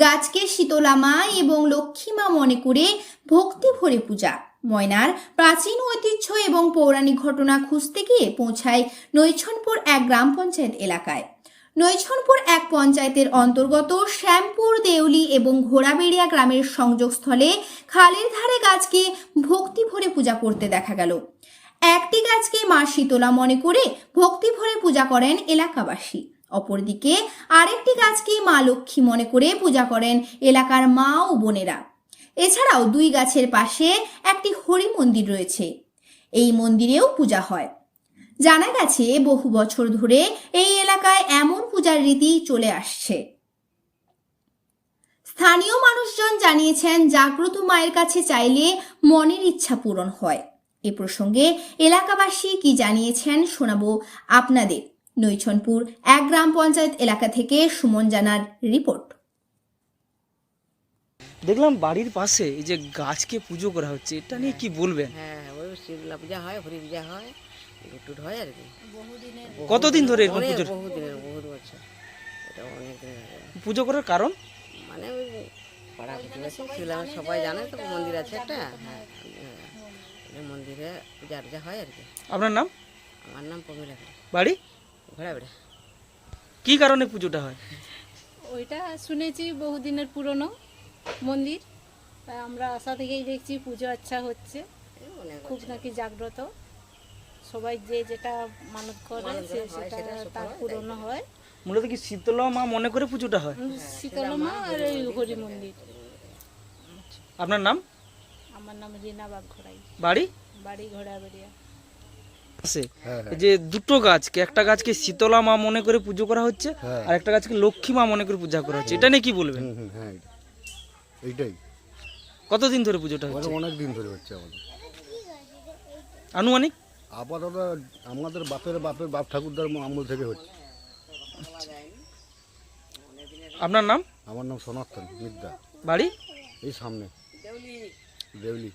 গাছকে শীতলামা এবং লক্ষ্মীমা মনে করে ভক্তি ভরে পূজা। ময়নার প্রাচীন ঐতিহ্য এবং পৌরাণিক ঘটনা খুঁজতে গিয়ে পৌঁছায় নৈছনপুর এক গ্রাম পঞ্চায়েত এলাকায়। নৈছনপুর এক পঞ্চায়েতের অন্তর্গত শ্যামপুর, দেউলি এবং ঘোড়াবেড়িয়া গ্রামের সংযোগস্থলে খালের ধারে গাছকে ভক্তি ভরে পূজা করতে দেখা গেল। একটি গাছকে মা শীতলা মনে করে ভক্তি ভরে পূজা করেন এলাকাবাসী। অপরদিকে আরেকটি গাছকে মা লক্ষ্মী মনে করে পূজা করেন এলাকার মা ও বোনেরা। এছাড়াও দুই গাছের পাশে একটি হরি মন্দির রয়েছে। এই মন্দিরেও পূজা হয়। জানা গেছে, বহু বছর ধরে এই এলাকায় এমন পূজার রীতি চলে আসছে। স্থানীয় মানুষজন জানিয়েছেন, জাগ্রত মায়ের কাছে চাইলে মনের ইচ্ছা পূরণ হয়। এ প্রসঙ্গে এলাকাবাসী কি জানিয়েছেন শোনাবো আপনাদের। নৈছনপুর এক গ্রাম পঞ্চায়েত এলাকা থেকে সুমন জানার রিপোর্ট। দেখলাম বাড়ির পাশে এই যে গাছকে পুজো করা হচ্ছে এটা নিয়ে কি বলবেন? হ্যাঁ ওই শীতলা পূজা হয় হরি পূজা হয় টুট হয় আর কি। কতদিন ধরে এরকম পুজো বহু বছর। এটা অনেক পুজো করার কারণ? মানে ওই পাড়া সবাই জানে তো মন্দির আছে একটা। হ্যাঁ হ্যাঁ। মন্দিরে পূজা টুজা হয় আর কি। আপনার নাম? আমার নাম প্রমিলা বাড়ি? ঘোড়া বেড়া। কি কারণে পুজোটা হয়? ওইটা শুনেছি বহুদিনের পুরনো মন্দির। তাই আমরা আশা থেকেই দেখছি পুজো আচ্ছা হচ্ছে। খুব নাকি জাগ্রত। সবাই যে যেটা মানত করে সে সেটা তার পূরণ হয়। মূলত কি শীতলা মা মনে করে পুজোটা হয়? উম, শীতলমা আর ওই হরি মন্দির। আপনার নাম? আমার নাম রিনা বাগঘড়াই। বাড়ি? বাড়ি ঘোড়া ঘোড়াবেড়িয়া। আছে এই যে দুটো গাছকে একটা গাছকে শীতলা মা মনে করে পুজো করা হচ্ছে আর একটা গাছকে লক্ষ্মী মা মনে করে পূজা করা হচ্ছে। এটা নিয়ে কি বলবেন? হ্যাঁ এইটাই। কতদিন ধরে পুজোটা হচ্ছে? অনেক দিন ধরে হচ্ছে আমাদের। আনুমানিক? আপাতত আমাদের বাপের বাপের বাপ ঠাকুরদার আমল থেকে হচ্ছে। আপনার নাম? আমার নাম সনাতন মিদ্যা। বাড়ি? এই সামনে। দেউলি দেউলি।